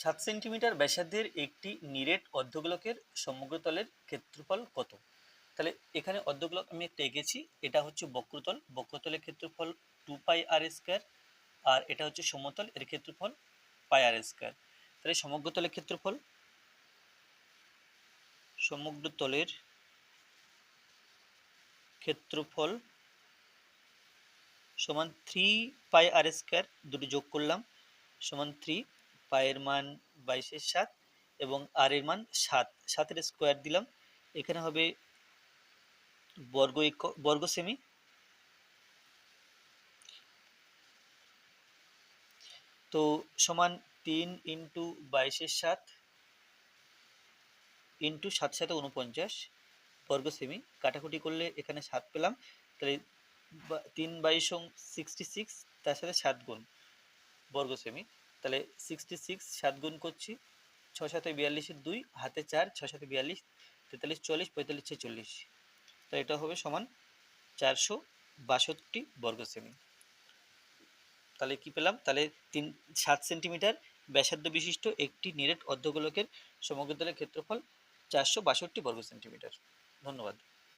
সাত সেন্টিমিটার ব্যাসার্ধের একটি নিরেট অর্ধগোলকের সমগ্রতলের ক্ষেত্রফল কত? তাহলে এখানে অর্ধগোলক আমি একটা এঁকেছি, এটা হচ্ছে বক্রতল। বক্রতলের ক্ষেত্রফল টু পাই আর স্কোয়ার আর এটা হচ্ছে সমতল, এর ক্ষেত্রফল পাই আর স্কোয়ার তাহলে সমগ্রতলের ক্ষেত্রফল? সমগ্রতলের ক্ষেত্রফল সমান থ্রি পাই আর স্কোয়ার দুটো যোগ করলাম, সমান থ্রি পায়ের মান বাইশের সাত এবং আর এর মান সাত। সাতের স্কোয়ার দিলাম। এখানে হবে বর্গ বর্গ সেমি তো সমান তিন ইন্টু বাইশের সাত ইন্টু সাত সাথে উনপঞ্চাশ বর্গ সেমি কাটাকুটি করলে এখানে সাত পেলাম। তাহলে তিন বাইশ সিক্সটি সিক্স তার সাথে সাত গুণ বর্গ সেমি তাহলে সিক্সটি সিক্স সাত গুণ করছি ছ সাথে বিয়াল্লিশের দুই, হাতে চার ছ সাথে বিয়াল্লিশ, তেতাল্লিশ, চল্লিশ, পঁয়তাল্লিশ, ছেচল্লিশ। তো এটা হবে সমান চারশো বাষট্টি বর্গ সেমি তাহলে কি পেলাম? তাহলে তিন, সাত সেন্টিমিটার ব্যাসার্ধ বিশিষ্ট একটি নিরেট অর্ধগোলকের সমগ্রতলের ক্ষেত্রফল চারশো বাষট্টি বর্গ সেন্টিমিটার। ধন্যবাদ।